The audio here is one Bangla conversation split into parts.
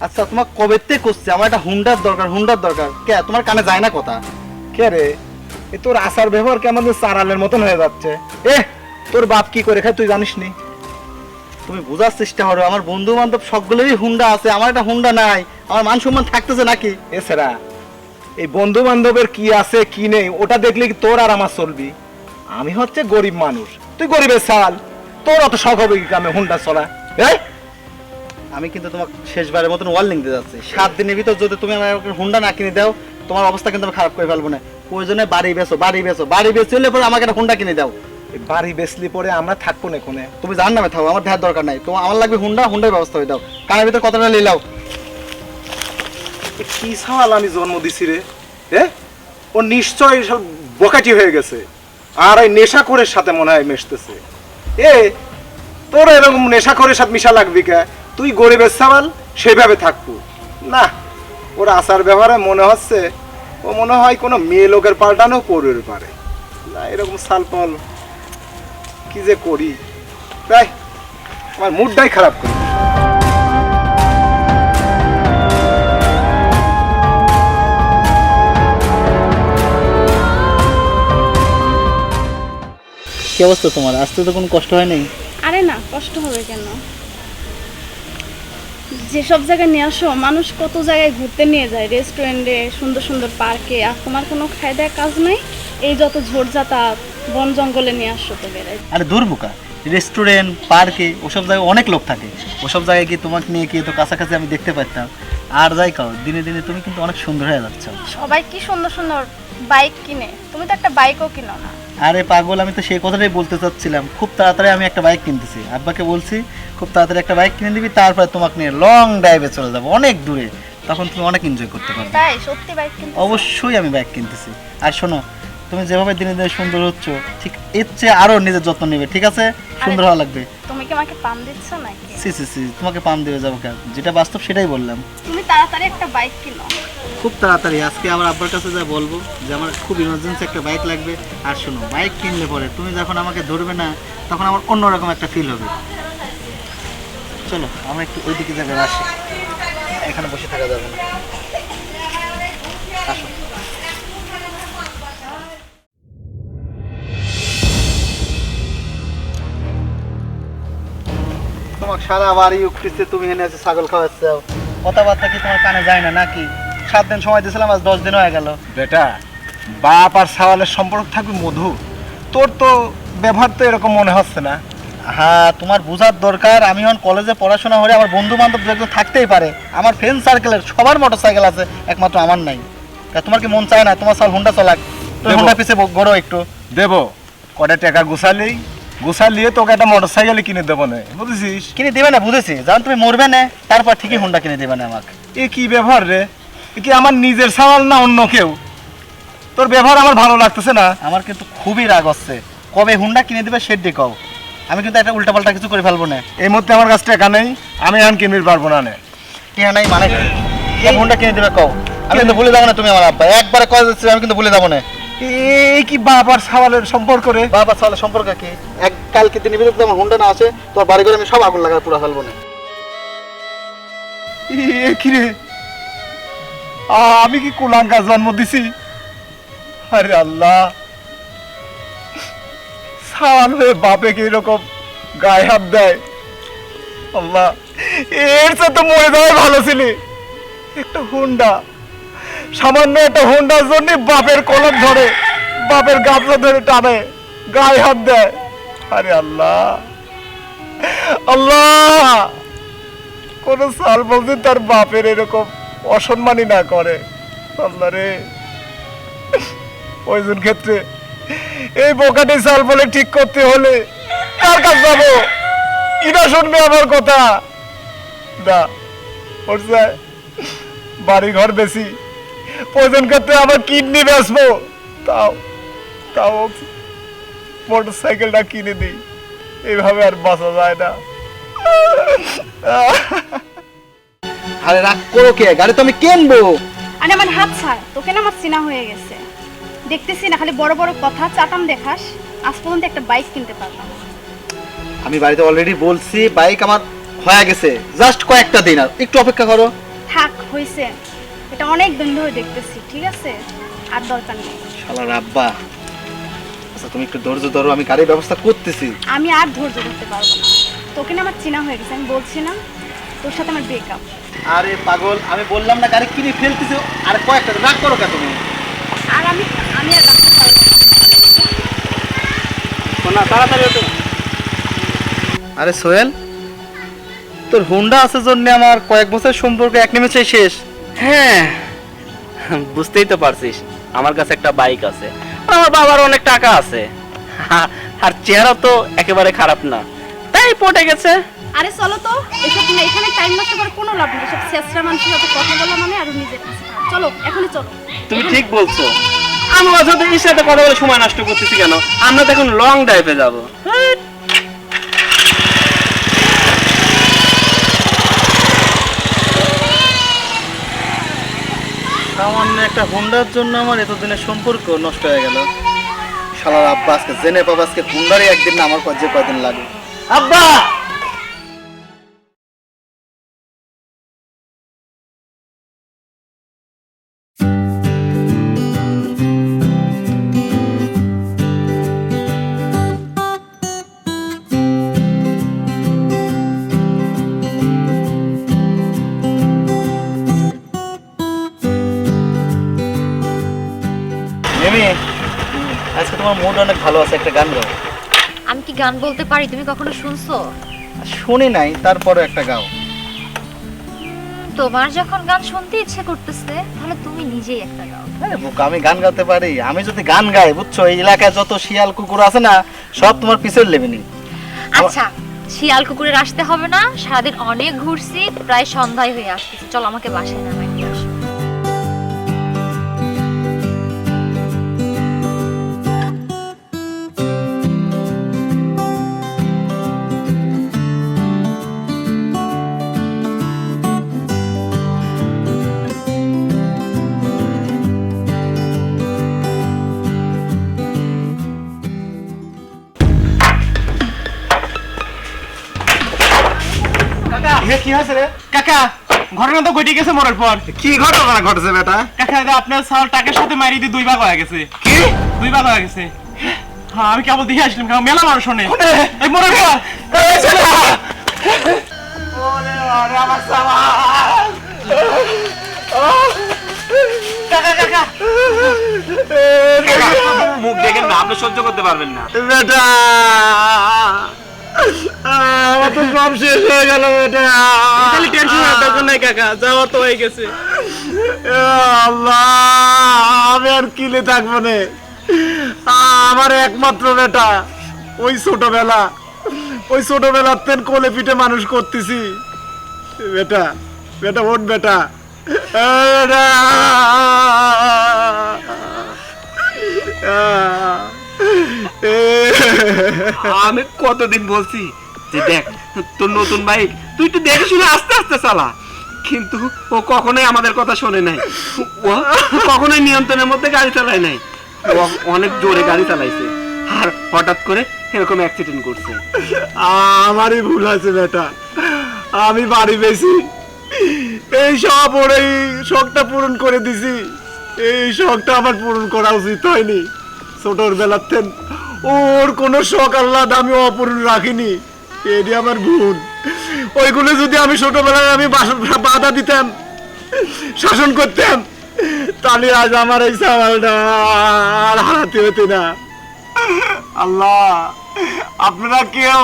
আচ্ছা তোমার কবে করছে আমার একটা হুন্ডার দরকার হুন্ডার দরকার। কে, তোমার কানে যায় না কথা? কে রে? এ তোর আসার ব্যবহার মতন হয়ে যাচ্ছে। এ, তোর বাপ কি করে খায় তুই জানিস নি তুমি বোঝার চেষ্টা করো, আমার বন্ধু বান্ধব সবগুলোরই হুন্ডা আছে, আমার একটা হুন্ডা নাই, আমার মান সম্মান থাকতেছে নাকি? এছাড়া এই বন্ধু বান্ধবের কি আছে, কি নেই, ওটা দেখলে কি তোর আর আমার চলবি? আমি হচ্ছে গরিব মানুষ, তুই গরিবের সাল তোর অত শখ হবে কি কামে হুন্ডা চলা? আমি কিন্তু তোমাকে শেষবারের মতন ওয়ার্নিং দিতে যাচ্ছি। সাত দিনের ভিতর যদি তুমি আমার হুন্ডা না কিনে দাও তোমার অবস্থা কিন্তু আমি খারাপ করে ফেলব না। প্রয়োজনে বাড়ি বেচো বাড়ি বেচো বাড়ি বেচে হলে পরে আমাকে একটা হুন্ডা কিনে দাও। বাড়ি বেসলি পরে আমরা থাকব না কোনে তুমি জান নামে থাকো আমার দেওয়ার দরকার নাই। তোমার আমার লাগবে হুন্ডা হুন্ডার ব্যবস্থা হয়ে দাও। কানের ভিতরে কতটা লিলাও কি সাল আমি জন্ম দিছি রে? এ? ও নিশ্চয় সব বকাটি হয়ে গেছে। আর এই নেশা করে সাথে মনে হয় মেশতেছে। এ, তোর এরকম নেশা করে সব মিশা লাগবি কে? তুই গরিবের সামাল, সেভাবে থাকব। না, ওর আচার ব্যবহারে মনে হচ্ছে ও মনে হয় কোনো মেয়ে লোকের পাল্টানো করবে পারে। না, এরকম সাল পাল কি যে করি। তাই, আমার মুডটাই খারাপ করি কি অবস্থা তোমার? আসতে তো কোনো কষ্ট হয় নাই? আরে না কষ্ট হবে কেন? যেসব জায়গায় নিয়ে আসো মানুষ কত জায়গায় ঘুরতে নিয়ে যায় রেস্টুরেন্টে সুন্দর সুন্দর পার্কে আর তোমার কোনো খায় দেয় কাজ নাই? এই যত ঝোড় যাতায়াত বন জঙ্গলে নিয়ে আসো তো বেড়াই আরে দূর বোকা। রেস্টুরেন্ট পার্কে ওসব জায়গায় অনেক লোক থাকে। ওসব জায়গায় গিয়ে তোমাকে নিয়ে গিয়ে তো কাছাকাছি আমি দেখতে পারতাম। আর যাই কাও দিনে দিনে তুমি কিন্তু অনেক সুন্দর হয়ে যাচ্ছ। সবাই কি সুন্দর সুন্দর বাইক কিনে? তুমি তো একটা বাইকও কিনো না। আরে পাগল আমি তো সেই কথাটাই বলতে চাচ্ছিলাম। খুব তাড়াতাড়ি আমি একটা বাইক কিনতেছি। আব্বাকে বলছি খুব তাড়াতাড়ি একটা বাইক কিনে দিবি তারপরে তোমাকে নিয়ে লং ড্রাইভে চলে যাব অনেক দূরে। তখন তুমি অনেক এনজয় করতে পারবে। তাই? সত্যি বাইক কিনতে অবশ্যই আমি বাইক কিনতেছি। আর শোনো তুমি যেভাবে দিনে দিনে সুন্দর হচ্ছ ঠিক এর চেয়ে আরও নিজের যত্ন নেবে ঠিক আছে? সুন্দর হওয়া লাগবে। তুমি কি আমাকে পাম দিচ্ছ নাকি? সি সি সি তোমাকে পাম দিয়ে যাব কেন? যেটা বাস্তব সেটাই বললাম। তুমি তাড়াতাড়ি একটা বাইক কিনো। খুব তাড়াতাড়ি। আজকে আমার আব্বার কাছে যা বলব যে আমার খুব ইমার্জেন্সি একটা বাইক লাগবে। আর শোনো বাইক কিনলে পরে তুমি যখন আমাকে ধরবে না, তখন আমার অন্যরকম একটা ফিল হবে। চলো, আমরা একটু ওই দিকে যাবে আসি। এখানে বসে থাকা যাবে না। তোমার সারা বাড়ি উঠতেছে তুমি এনে এসে ছাগল খাওয়াচ্ছ। কথাবার্তা কি তোমার কানে যায় না, নাকি? সাত দিন সময় দিয়েছিলাম আজ দশ দিন হয়ে গেল। বেটা বাপ আর সাওয়ালের সম্পর্ক থাকবে মধু। তোর তো ব্যবহার তো এরকম মনে হচ্ছে না। হ্যাঁ তোমার বোঝার দরকার। আমি এখন কলেজে পড়াশোনা করে আমার বন্ধু বান্ধব যেগুলো থাকতেই পারে। আমার ফ্রেন্ড সার্কেলের সবার মোটর সাইকেল আছে একমাত্র আমার নাই। তা তোমার কি মন চায় না? তোমার সাল হুন্ডা চলাক। তুমি দেবো। হুন্ডা পিছিয়ে গড়ো একটু। দেবো। কটা টাকা গুছালেই গুছালিয়ে তোকে একটা মোটর সাইকেল কিনে দেবো না। বুঝেছিস? কিনে দিবে না বুঝেছি। যখন তুমি মরবে না তারপর ঠিকই হুন্ডা কিনে দিবে না আমাকে। এ কি ব্যবহার রে? কি আমার নিজের সাওয়াল না অন্য কেউ? তোর ব্যবহার আমার ভালো লাগতেছে না? আমার কিন্তু খুবই রাগ হচ্ছে। কবে হুন্ডা কিনে দিবে সেটি কও। আমি কিন্তু একটা উল্টাপাল্টা কিছু করে ফেলব না। এই মুহূর্তে আমার কাছে টাকা নেই আমি এখন কিনতে পারব না নে। টিহা নাই মানে? কি? হুন্ডা কিনে দিবে কও? আমি কিন্তু ভুলে যাব না তুমি আমার আব্বা। একবারে কয়ে দিচ্ছি আমি কিন্তু ভুলে যাব না। এই কি বাপ আর সাওয়ালের সম্পর্ক রে? বাবা তাহলে সম্পর্ক কি? এক কালকে দিনের বিরুদ্ধে আমার হুন্ডা না আসে তোর বাড়ি করে আমি সব আগুন লাগায় পুরো ফেলব না। এ কি রে? আমি কি কুলাঙ্কা জন্ম দিছি? আরে আল্লাহ। সাওয়াল হয়ে বাপে কি এরকম গায়ে হাত দেয়? আল্লাহ, এর চেয়ে তো মরে যাওয়াই ভালো ছিলি। একটা হুন্ডা। সামান্য একটা হুন্ডার জন্য বাপের কলম ধরে, বাপের গাবলা ধরে টানে, গায়ে হাত দেয়। আরে আল্লাহ। আল্লাহ! কোন সাল বলতে তার বাপের এরকম অসম্মানই না করে। আল্লাহ রে। ওইজন ক্ষেত্রে এই বোকাটি সাল বলে ঠিক করতে হলে কার কাছে যাব? কিনা শুনবে আমার কথা। না বুঝছে বাড়ি ঘর বেশি, প্রয়োজন ক্ষেত্রে আবার কিডনি বেচবো। তাও তাও মোটর সাইকেলটা কিনে দিই। এইভাবে আর বাঁচা যায় না। আরে রাগ করো কে? গাড়ি তো আমি কিনবো। আরে আমার হাত ছাড় তোকে না আমার চেনা হয়ে গেছে। দেখতেছি না খালি বড় বড় কথা চাটাম দেখাস আজ পর্যন্ত একটা বাইক কিনতে পারলাম। আমি বাড়িতে অলরেডি বলছি বাইক আমার হয়ে গেছে। জাস্ট কয়েকটা দিন আর একটু অপেক্ষা করো। থাক হইছে। এটা অনেক দিন ধরে দেখতেছি ঠিক আছে? আর দরকার নেই। শালার আব্বা আচ্ছা তুমি একটু ধৈর্য ধরো আমি গাড়ির ব্যবস্থা করতেছি। আমি আর ধৈর্য করতে পারব না। তোকে না আমার চেনা হয়ে গেছে আমি বলছি না তোর সাথে আমার ব্রেকআপ আরে পাগল আমি বললাম না গাড়ি কিনে ফেলতেছি আর কয়েকটা রাগ করো কে তুমি? আর আমি আমি আর রাখতে পারব না। তাড়াতাড়ি ওঠো। আরে সোহেল তোর হুন্ডা আছে জন্য আমার কয়েক বছর সম্পর্ক এক নিমেষেই শেষ। হ্যাঁ বুঝতেই তো পারছিস আমার কাছে একটা বাইক আছে আর আমার বাবার অনেক টাকা আছে। আর- আর চেহারা তো একেবারে খারাপ না। তাই পটে গেছে। আরে চলো তো এসব না এখানে টাইম নষ্ট করে কোনো লাভ নেই সব শেষরা মানুষের সাথে কথা বলা মানে আর নিজের চলো এখনই চলো। তুমি ঠিক বলছো। আমি সাথে এর সাথে কথা বলে সময় নষ্ট করতেছি কেন? আমরা তো এখন লং ড্রাইভে যাব। সামান্য একটা হুন্ডার জন্য আমার এতদিনের সম্পর্ক নষ্ট হয়ে গেল। শালার আব্বা আজকে জেনে পাবো আজকে হুন্ডারই একদিন না আমার যে কয়দিন লাগে আব্বা! মিমি আজকে তোমার মুড অনেক ভালো আছে একটা গান গাও। আমি কি গান বলতে পারি? তুমি কখনো শুনছো? শুনি নাই তারপরে একটা গাও। তোমার যখন গান শুনতে ইচ্ছে করতেছে তাহলে তুমি নিজেই একটা গাও। আরে বোকা, আমি গান গাইতে পারি। আমি যদি গান গাই বুঝছ? এই এলাকায় যত শিয়াল কুকুর আছে না সব তোমার পিছের লেবেনি। আচ্ছা শিয়াল কুকুরের আসতে হবে না সারাদিন অনেক ঘুরছি প্রায় সন্ধ্যায় হয়ে আসতেছে। চল আমাকে বাসায় নামাই। দিয়ে আসো কি হয়েছে রে? কাকা ঘটনা তো ঘটে গেছে মরার পর। কি ঘটনা ঘটেছে বেটা? কাকা এটা আপনার সাল টাকার সাথে মারি দিয়ে দুই ভাগ হয়ে গেছে। কি? দুই ভাগ হয়ে গেছে। হ্যাঁ আমি কেবল দেখে আসলাম কাকা মেলা মানুষ শোনে এই মরার পর মুখ দেখেন না আপনি সহ্য করতে পারবেন না। বেটা! আমার তো সব শেষ হয়ে গেল বেটা। খালি টেনশন হওয়ার দরকার নাই কাকা যাওয়ার তো হয়ে গেছে। আল্লাহ আমি আর কিলে থাকব না। আমার একমাত্র বেটা ওই ছোটবেলা ওই ছোটবেলার তেন কোলে পিঠে মানুষ করতেছি। বেটা বেটা ওঠ বেটা। বেটা। আমি কতদিন বলছি যে দেখ, তোর নতুন বাইক তুই একটু দেখে শুনে আস্তে আস্তে চালা। কিন্তু ও কখনোই আমাদের কথা শোনে নাই। ও কখনোই নিয়ন্ত্রণের মধ্যে গাড়ি চালায় নাই। ও অনেক জোরে গাড়ি চালাইছে। আর হঠাৎ করে এরকম অ্যাক্সিডেন্ট করছে। আমারই ভুল আছে বেটা। আমি বাড়ি পেয়েছি। এই সব ওর এই শখটা পূরণ করে দিছি। এই শখটা আমার পূরণ করা উচিত হয়নি। ছোটর বেলার থেন ওর কোনো শখ আল্লাহ আমি অপূর্ণ রাখিনি। এটি আমার ভুল ওইগুলো যদি আমি ছোটবেলায় আমি বাধা দিতাম, শাসন করতাম, তাহলে আজ আমার এই সামালটা আর হারাতে হতো না। আল্লাহ, আপনারা কেউ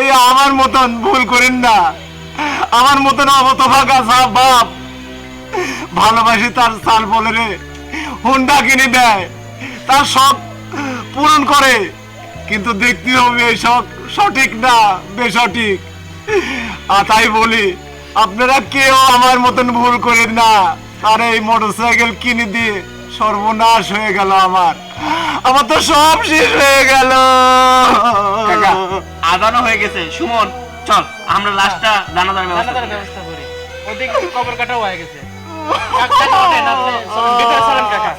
এই আমার মতন ভুল করেন না। আমার মতন অবতভাগা সাপ বাপ। ভালোবাসি তার সাল বলে রে, হুন্ডা কিনে দেয়। তার সব করে কিন্তু দেখতে হবে এই সব সঠিক না বেসঠিক। আর তাই বলি আপনারা কেউ আমার মতন ভুল করেন না। আর এই মোটরসাইকেল কিনে দিয়ে সর্বনাশ হয়ে গেল আমার। আমার তো সব শেষ হয়ে গেল। কাকা আদানো হয়ে গেছে। সুমন চল আমরা লাস্টটা জানাজার ব্যবস্থা করি। ব্যবস্থা করি। ওদিকে কবর কাটাও হয়ে গেছে। কাকা